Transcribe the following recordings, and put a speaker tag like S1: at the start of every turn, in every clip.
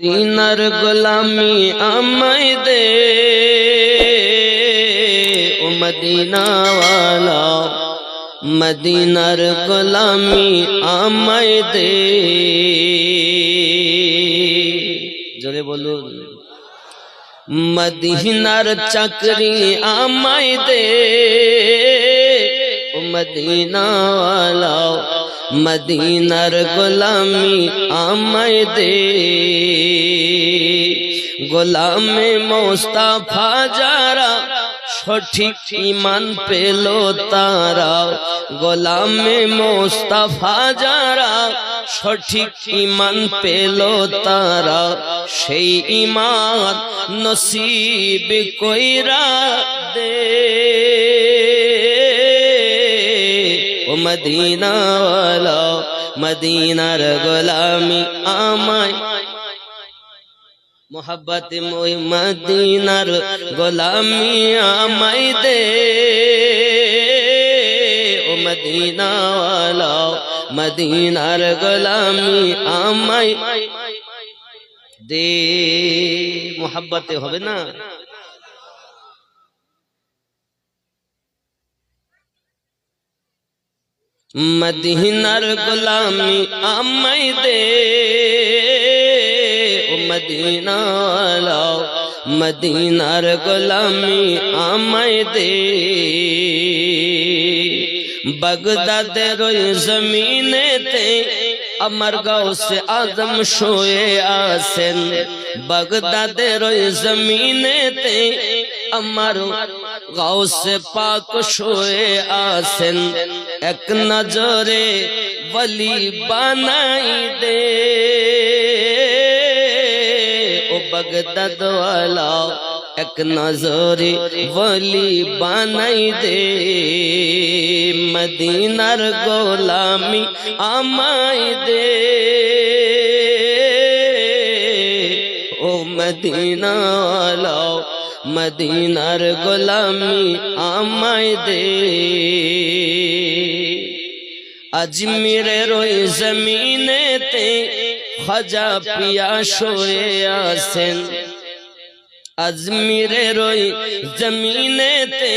S1: দিনার গোলামি আমায় দে, ও মদিনাওয়ালা। মদিনার গোলামি আমায় দে। জোরে বলুন। মদিনার চাকরি আমায় দে, ও মদিনাওয়ালা। মদিনার গোলামি আমায় দে। গোলামে মোস্তাফা যারা সঠিক ইমান পেল তারা। গোলামে মোস্তাফা যারা সঠিক ইমান পেল তারা। সেই ইমান নসিব কইরা দে। মদিনাওয়ালা, মদিনার গোলামি আমায়। মোহাব্বত মদিনার গোলামি আমায় দে। ও মদিনাওয়ালা, মদিনার গোলামি আমায় দে। মোহাব্বতে হবে না? মদিনার গোলামি আমায় দে ও মদিনাওয়ালা মদিনার গোলামি আমায় দে বাগদাদের ওই জমিনেতে আমার গাউসে আজম শোয়ে আসেন বাগদাদের ওই জমিনেতে আমার গাউসে পাক শোয়ে আসেন এক নজরে বলি বানাই দে। ও বগদাদ এক নজরে বলি বানাই দে। মদিনার গোলামি আমায় দে। ও মদিনা ওয়ালা মদিনার গোলামি আমায় দে। আজমিরের ওই জমিনেতে খাজা পিয়া শোয়ে আসেন আজমিরের ওই জমিনেতে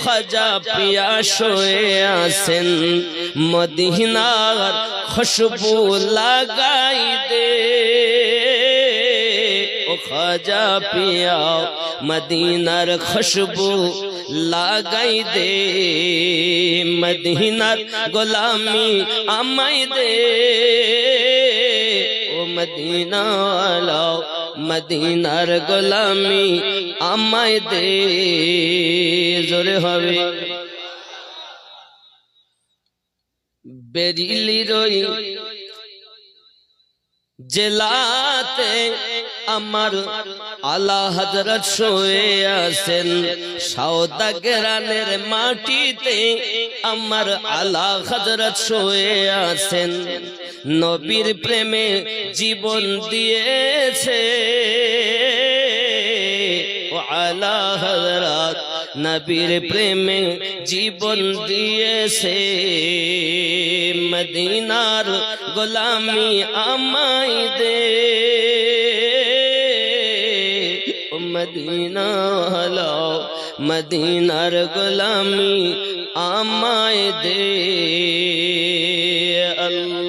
S1: খাজা পিয়া শোয়ে আসেন মদিনার খুশবু লাগাই দে। ও খাজা পিয়া মদিনার খুশবু লাগাই দে, মদিনার গোলামি আমাই দে। ও মদিনা মদিনার গোলামি আমায় দে। জোরে হবে। বেরিলি রই জেলাতে আমার আলা হজরত শোয়ে আছেন। সাউদা গেরানের মাটিতে আমার আলা হজরত শোয়ে আছেন। নবীর প্রেমে জীবন দিয়েছে। আলা হজরত নবীর প্রেমে জীবন দিয়েছে। মদিনার গোলামি আমায় দে। মদিনা হলো মদিনার গোলামি আমায় দে। আল্লাহ